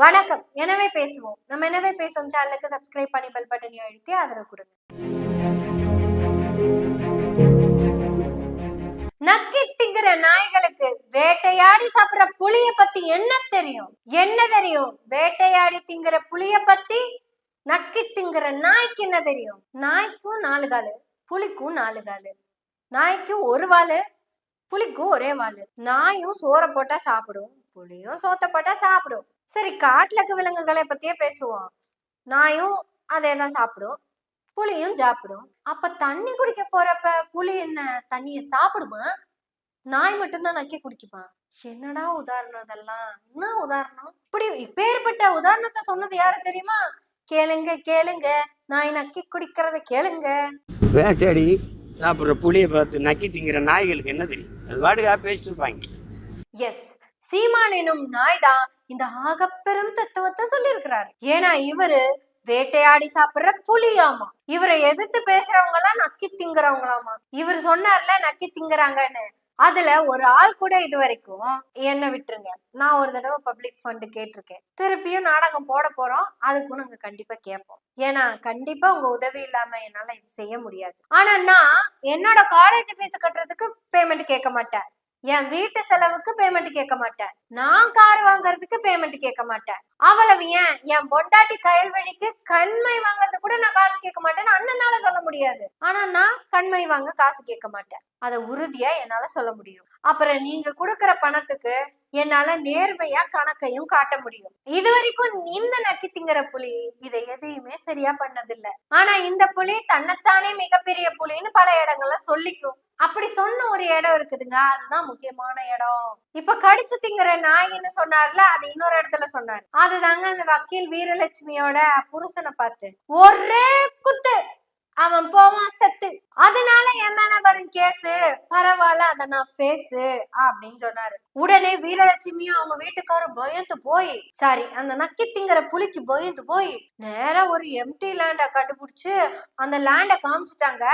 வணக்கம். எனவே பேசுவோம். நம்ம எனவே பேசுவோம்? சேனலுக்கு சப்ஸ்கிரைப் பண்ணி பெல் பட்டனை அழுத்தி ஆதரவு கொடுங்க. நக்கி திங்கிற நாய்களுக்கு வேட்டையாடி சாப்பிடுற புளிய பத்தி என்ன தெரியும்? என்ன தெரியும்? வேட்டையாடி திங்கிற புளிய பத்தி நக்கி திங்குற நாய்க்கு என்ன தெரியும்? நாய்க்கும் நாலு காலு புலிக்கும் நாலு காலு. நாய்க்கும் ஒரு வாலு புலிக்கும் ஒரே வாலு. நாயும் சோற போட்டா சாப்பிடும் புளியும் சோத்த போட்டா சாப்பிடும். சரி காட்டுல இருக்க விலங்குகளை பத்தியே பேசுவோம். நாயும் அதே தான் சாப்பிடும். புலியும் சாப்பிடும். அப்ப தண்ணி குடிக்க போறப்ப புலி என்ன தண்ணிய சாப்பிடுமா? நாய் மட்டும்தான் நக்கி குடிக்குமா? என்னடா உதாரணம் இதெல்லாம்? என்ன உதாரணம்? இப்படி இப்பேற்பட்ட உதாரணத்தை சொன்னது யாரு தெரியுமா? கேளுங்க கேளுங்க. நாய் நக்கி குடிக்கிறத கேளுங்க. வேட்டையாடி சாப்பிட்ற புளியை பார்த்து நக்கி திங்கிற நாய்களுக்கு என்ன தெரியும்? அது வாடுக்காக பேசிட்டு இருப்பாங்க. எஸ் சீமான் எனும் நாய் தான் இந்த ஆகப்பெரும் தத்துவத்தை சொல்லியிருக்கிறாரு. ஏன்னா இவரு வேட்டையாடி சாப்பிடுற புலியாமா? இவரை எதிர்த்து பேசுறவங்க எல்லாம் நக்கி திங்குறவங்களாமா? இவர் சொன்னார்ல நக்கி திங்குறாங்கன்னு. அதுல ஒரு ஆள் கூட இது வரைக்கும் என்ன விட்டுருங்க. நான் ஒரு தடவை பப்ளிக் ஃபண்ட் கேட்டிருக்கேன். திருப்பியும் நாடகம் போட போறோம். அதுக்கும் நாங்க கண்டிப்பா கேட்போம். ஏன்னா கண்டிப்பா உங்க உதவி இல்லாம என்னால இது செய்ய முடியாது. ஆனா நான் என்னோட காலேஜ் ஃபீஸ் கட்டுறதுக்கு பேமெண்ட் கேட்க மாட்டேன். என் வீட்டு செலவுக்கு பேமெண்ட் கேட்க மாட்டேன். நான் கார் வாங்குறதுக்கு பேமெண்ட் கேட்க மாட்டேன். அவ்வளவு ஏன்? என் பொண்டாட்டி கயல்வழிக்கு கண்மை வாங்குறது கூட நான் காசு கேட்க மாட்டேன்னு அண்ணனால சொல்ல முடியாது. ஆனா நான் கண்மை வாங்க காசு கேட்க மாட்டேன். அதை உறுதியா என்னால சொல்ல முடியும். அப்புறம் நீங்க கொடுக்குற பணத்துக்கு என்னால நேர்மையா கணக்கையும் காட்ட முடியும். இது வரைக்கும் இந்த நக்கி திங்கிற புலி இதை எதையுமே சரியா பண்ணதில்ல. ஆனா இந்த புலி தன்னைத்தானே மிகப்பெரிய புலின்னு பல இடங்கள்ல சொல்லிக்கும். அப்படி சொன்ன ஒரு இடம் இருக்குதுங்க. அதுதான் முக்கியமான இடம். இப்ப கடிச்சு திங்கிற நாயின்னு சொன்னார்ல அது இன்னொரு இடத்துல சொன்னார். அதுதாங்க அந்த வக்கீல் வீரலட்சுமியோட புருஷனை பார்த்து ஒரே குத்து! அவன் போவான் செத்து! என் மேல பரவாயில்ல அத நான் ஃபேஸு அப்படின்னு சொன்னாரு. உடனே வீரலட்சுமியும் அவங்க வீட்டுக்காரரும் பயந்து போய் சாரி அந்த நக்கி திங்கிற புலிக்கு பயந்து போய் நேரா ஒரு எம்டி லேண்ட கண்டுபிடிச்சு அந்த லேண்ட காமிச்சிட்டாங்க.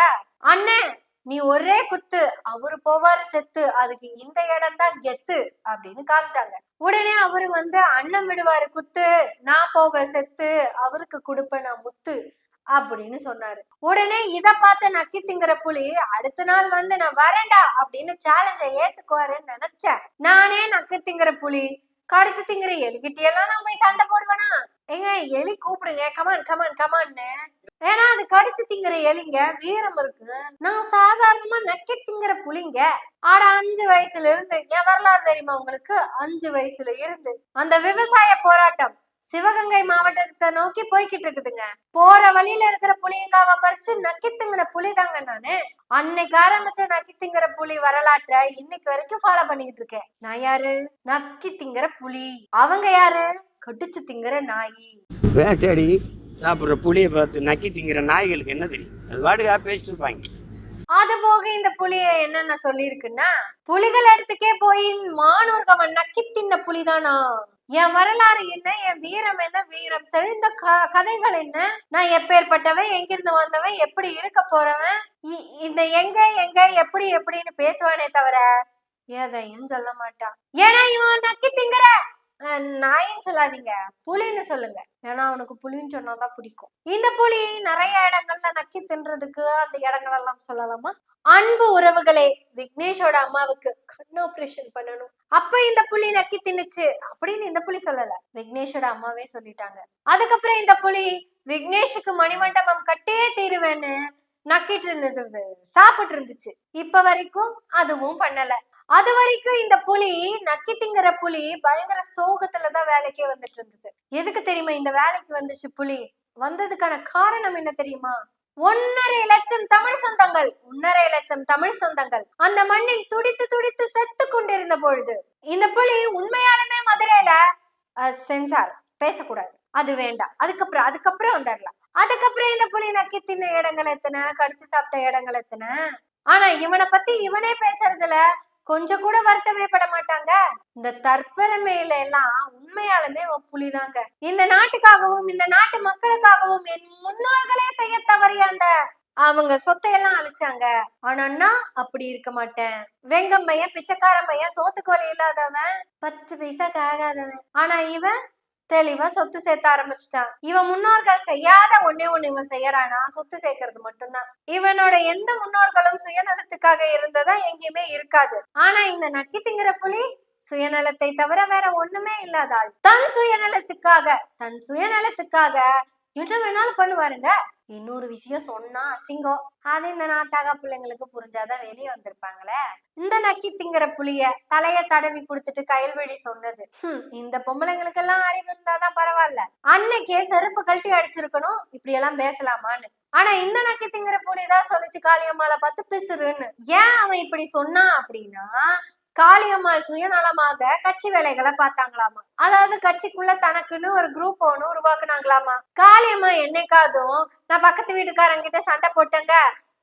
அண்ணே நீ ஒரே குத்து. அவரு போவாரு செத்து. அதுக்கு இந்த இடம் தான் கெத்து அப்படின்னு காமிச்சாங்க. உடனே அவரு வந்து அண்ணன் விடுவாரு குத்து. நான் போவேன் செத்து. அவருக்கு கொடுப்பேன் நான் முத்து. அப்படின்னு சொன்னாரு. உடனே இத பார்த்த நக்கி திங்கிற புலி அடுத்த நாள் வந்து நான் வரேன்டா அப்படின்னு சேலஞ்ச ஏத்துக்குவாருன்னு நினைச்சேன். நானே நக்கி திங்கிற புலி கடிச்சு திங்கிற எலிகிட்ட எல்லாம் நான் போய் சண்டை போடுவேனா? ஏங்க எலி கூப்பிடுங்க. கமான் கமான் கமான்னு ஏன்னா அது கடிச்சு திங்கிற எலிங்க வீரம் இருக்கு. நான் சாதாரணமா நக்கி திங்கிற புலிங்க. ஆட அஞ்சு வயசுல இருந்து என் வரலாறு தெரியுமா உங்களுக்கு? அஞ்சு வயசுல இருந்து. அந்த விவசாய போராட்டம். சிவகங்கை மாவட்டத்தை நோக்கி போய்கிட்டு இருக்குதுங்க. போற வழியில இருக்கிற புளியங்காவை பறிச்சு நக்கி திங்கிற புலி தாங்க நானு. அன்னைக்கு ஆரம்பிச்ச நக்கி திங்கிற புலி வரலாற்றை இன்னைக்கு வரைக்கும் ஃபாலோ பண்ணிக்கிட்டு இருக்கேன். நான் யாரு? நக்கி திங்கிற புலி அவங்க யாரு? கடிச்சு திங்கிற நாயி. வேட்டையாடி சாப்பிட்ற புளியை பார்த்து நக்கி திங்கிற நாய்களுக்கு என்ன தெரியும்? அது வாடுக்காக பேசிட்டு இருப்பாங்க. அது போக இந்த புலிய என்னென்ன சொல்லியிருக்குன்னா புலிகள் இடத்துக்கே போய் மானூர்கவன் நக்கி தின்ன புலிதானா என் வரலாறு என்ன? என் வீரம் என்ன? வீரம் செறிந்த க- கதைகள் என்ன? நான் எப்பேற்பட்டவன்? எங்கிருந்து வந்தவன்? எப்படி இருக்க போறவன்? இ- இந்த எங்க எங்க எப்படி எப்படின்னு பேசுவானே தவிர எதையும் சொல்ல மாட்டான். ஏன்னா இவன் நக்கி திங்குற? நாயின்னு சொல்லாதீங்க. புலின்னு சொல்லுங்க. ஏன்னா அவனுக்கு புலின்னு சொன்னாதான் பிடிக்கும். இந்த புலி நிறைய இடங்கள்ல நக்கி தின்றதுக்கு அந்த இடங்கள் எல்லாம் சொல்லலாமா? அன்பு உறவுகளே விக்னேஷோட அம்மாவுக்கு கண் ஆபரேஷன் பண்ணணும். அப்ப இந்த புலி நக்கி தின்னுச்சு அப்படின்னு இந்த புலி சொல்லல. விக்னேஷோட அம்மாவே சொல்லிட்டாங்க. அதுக்கப்புறம் இந்த புலி விக்னேஷுக்கு மணிமண்டபம் கட்டே தீருவேன்னு நக்கிட்டு இருந்தது சாப்பிட்டு இருந்துச்சு. இப்ப வரைக்கும் அதுவும் பண்ணல. அது வரைக்கும் இந்த புலி நக்கி திங்கிற புலி பயங்கர சோகத்துலதான் வேலைக்கே வந்துட்டு இருந்தது எதுக்கு தெரியுமா இந்த வேலைக்கு வந்துச்சு புலி? வந்ததுக்கான காரணம் என்ன தெரியுமா? ஒன்னரை லட்சம் தமிழ் சொந்தங்கள் ஒன்னரை லட்சம் தமிழ் சொந்தங்கள். அந்த மண்ணில் துடித்து துடித்து செத்து கொண்டிருந்த பொழுது இந்த புலி உண்மையாலுமே மதுரையில அஹ், சென்சார் பேசக்கூடாது. அது வேண்டாம். அதுக்கப்புறம் அதுக்கப்புறம் வந்துடலாம் அதுக்கப்புறம் இந்த புலி நக்கி தின்ன இடங்கள் எத்தனை? கடிச்சு சாப்பிட்ட இடங்கள் எத்தனை? ஆனா இவனை பத்தி இவனே பேசுறதுல கொஞ்சம் கூட வருத்தமே பட மாட்டாங்க. இந்த தற்பெருமையில எல்லாம் உண்மையாலுமே புலிதாங்க. இந்த நாட்டுக்காகவும் இந்த நாட்டு மக்களுக்காகவும் என் முன்னோர்களே செய்ய தவறிய அந்த அவங்க சொத்தையெல்லாம் அழிச்சாங்க. ஆனா நான் அப்படி இருக்க மாட்டேன். வெங்கம் பையன் பிச்சைக்காரன் பையன் சோத்துக்கோழி இல்லாதவன் பத்து பைசாக்கு ஆகாதவன் ஆனா இவன் தெளிவா சொத்து சேர்த்த ஆரம்பிச்சிட்டான். இவன் முன்னோர்கள் செய்யாத ஒன்னே ஒண்ணு இவன் செய்யறானா? சொத்து சேர்க்கறது மட்டும்தான். இவனோட எந்த முன்னோர்களும் சுயநலத்துக்காக இருந்ததா எங்கேயுமே இருக்காது. ஆனா இந்த நக்கி திங்கிற புலி சுயநலத்தை தவிர வேற ஒண்ணுமே இல்லாதாள். தன் சுயநலத்துக்காக தன் சுயநலத்துக்காக என்ன வேணாலும் பண்ணுவாருங்க. இன்னொரு விஷயம் சொன்னா அசிங்கம். அது இந்த நாட்டாக பிள்ளைங்களுக்கு புரிஞ்சாதான் வெளியே வந்திருப்பாங்களே. இந்த நக்கி திங்கிற புளிய தலைய தடவி கொடுத்துட்டு கயல்வெளி சொன்னது. இந்த பொம்பளைங்களுக்கு எல்லாம் அறிவு இருந்தாதான் பரவாயில்ல. அன்னைக்கே செருப்பு கழட்டி அடிச்சிருக்கணும். இப்படி எல்லாம் பேசலாமான்னு. ஆனா இந்த நக்கி திங்கிற புலிதான் சொல்லிச்சு காளியம்மாளை பார்த்து பிசுறுன்னு. ஏன் அவன் இப்படி சொன்னான் அப்படின்னா காளியம்மாள் சுயநலமாக கட்சி வேலைகளை பார்த்தாங்களாமா? அதாவது கட்சிக்குள்ள தனக்குன்னு ஒரு குரூப் ஒன்னு உருவாக்குனாங்களாமா? காளியம்மா என்னைக்காதும் நான் பக்கத்து வீட்டுக்காரங்கிட்ட சண்டை போட்டேங்க.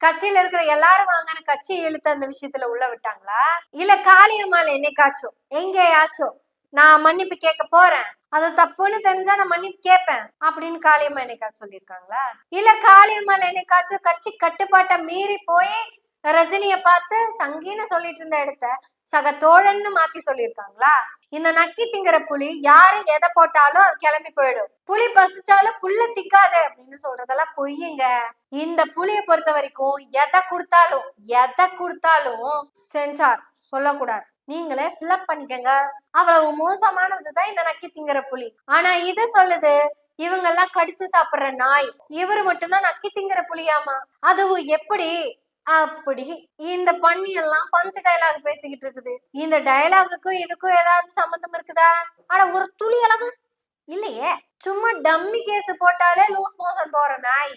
கட்சியில இருக்கிற எல்லாரும் வாங்கன்னு கட்சி இழுத்து அந்த விஷயத்துல உள்ள விட்டாங்களா? இல்ல காளியம்மாள் என்னைக்காச்சும் எங்கேயாச்சும் நான் மன்னிப்பு கேட்க போறேன். அது தப்புன்னு தெரிஞ்சா நான் மன்னிப்பு கேட்பேன் அப்படின்னு காளியம்மா என்னைக்காச்சும் சொல்லியிருக்காங்களா? இல்ல காளியம்மாள் என்னைக்காச்சும் கட்சி கட்டுப்பாட்டை மீறி போய் ரஜினிய பார்த்து சங்கின்னு சொல்லிட்டு இருந்த இடத்த சக தோழன்னு மாத்தி சொல்லியிருக்காங்களா? இந்த நக்கி திங்கிற புலி யாரு எதை போட்டாலும் அது கிளம்பி போயிடும். புலி பசிச்சாலும் புல்ல திக்காது அப்படின்னு சொல்றதெல்லாம் பொய்யுங்க. இந்த புலிய பொறுத்த வரைக்கும் எதை கொடுத்தாலும் எதை கொடுத்தாலும் சென்சார் சொல்லக்கூடாது. நீங்களே ஃபில்அப் பண்ணிக்கங்க. அவ்வளவு மோசமானதுதான் இந்த நக்கி திங்கிற புலி. ஆனா இது சொல்லுது இவங்க எல்லாம் கடிச்சு சாப்பிடுற நாய். இவரு மட்டும்தான் நக்கி திங்கிற புலியாமா? அதுவும் எப்படி? அப்படி. இந்த பண்ணி எல்லாம் பஞ்ச டயலாக் பேசிக்கிட்டு இருக்குது. இந்த டயலாகுக்கும் இதுக்கும் ஏதாவது சம்மந்தம் இருக்குதா? ஆனா ஒரு துளி அளவு. இல்லையே சும்மா டம்மி கேஸ் போட்டாலே லூஸ் மோஷன் போற நாய்.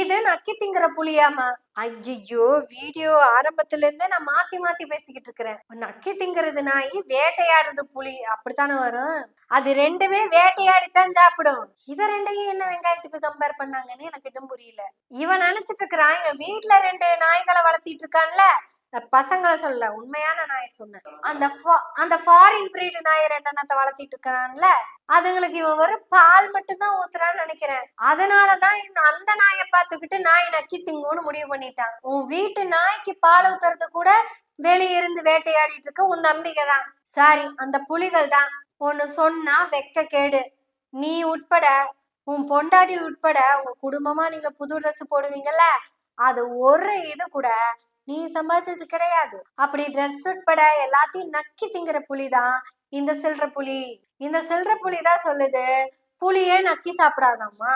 இது நக்கி திங்கிற புளியாமா ஐயோ வீடியோ ஆரம்பத்துல இருந்தே நான் மாத்தி மாத்தி பேசிக்கிட்டு இருக்கிறேன். நக்கி திங்கிறது நாய் வேட்டையாடுறது புலி அப்படித்தானே வரும்? அது ரெண்டுமே வேட்டையாடித்தான் சாப்பிடும். இத ரெண்டையும் என்ன வெங்காயத்துக்கு கம்பேர் பண்ணாங்கன்னு எனக்கு இன்னும் புரியல. இவன் நினைச்சிட்டு இருக்கிறான் இவன் வீட்டுல ரெண்டு நாய்களை வளர்த்திட்டு இருக்கான்ல பசங்களை சொல்ல உண்மையான நாயை சொன்னேன். அந்த அந்த ஃபாரின் பிரீடு நாய் ரெண்டெண்ணத்தை வளர்த்திட்டு இருக்கான்ல அதுங்களுக்கு இவன் வரும் பால் மட்டும்தான் ஊத்துறான்னு நினைக்கிறேன். அதனாலதான் இந்த அந்த நாயை பார்த்துக்கிட்டு நாய் நக்கி திங்குன்னு முடிவு பண்ணிட்டான் உன் வீட்டு நாய்க்கு பால் ஊத்துறது கூட வெளிய இருந்து வேட்டையாடிட்டு இருக்க உன் நம்பிக்கை தான் சாரி அந்த புலிகள் தான் ஒன்னு சொன்னா வெக்க கேடு. நீ உட்பட உன் பொண்டாட்டி உட்பட உங்க குடும்பமா நீங்க புது ட்ரெஸ் போடுவீங்கல்ல அது ஒரு இது கூட நீ சம்பாதிச்சது கிடையாது. அப்படி ட்ரெஸ் உட்பட எல்லாத்தையும் நக்கி திங்கிற புலிதான் இந்த சில்ற புலி. இந்த சில்ற புலி தான் சொல்லுது புலியே நக்கி சாப்பிடாதாம்மா.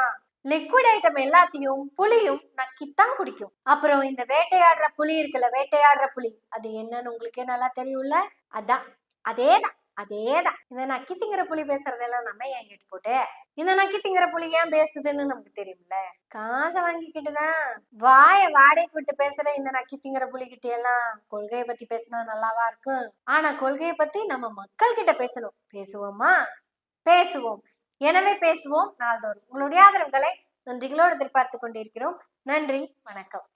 லிக்விட் ஐட்டம் எல்லாத்தையும் புளியும் நக்கித்தான் குடிக்கும். அப்புறம் இந்த வேட்டையாடுற புலி இருக்குல்ல வேட்டையாடுற புலி அது என்னன்னு உங்களுக்கே நல்லா தெரியும்ல? அதான் அதேதான். அதேதான். இந்த நக்கி திங்கிற புலி பேசுறதெல்லாம் நம்ம ஏன் கேட்டு போட்டு? இந்த நக்கி திங்கிற புலி ஏன் பேசுதுன்னு நமக்கு தெரியும்ல? காசை வாங்கிக்கிட்டுதான் வாய வாடகை விட்டு பேசுற இந்த நக்கி திங்கிற புலி கிட்ட எல்லாம் கொள்கையை பத்தி பேசினா நல்லாவா இருக்கும்? ஆனா கொள்கையை பத்தி நம்ம மக்கள் கிட்ட பேசணும். பேசுவோமா? பேசுவோம். எனவே பேசுவோம் நாள்தோறும். உங்களுடைய ஆதரவுகளை நன்றிகளோடு எதிர்பார்த்து கொண்டிருக்கிறோம். நன்றி. வணக்கம்.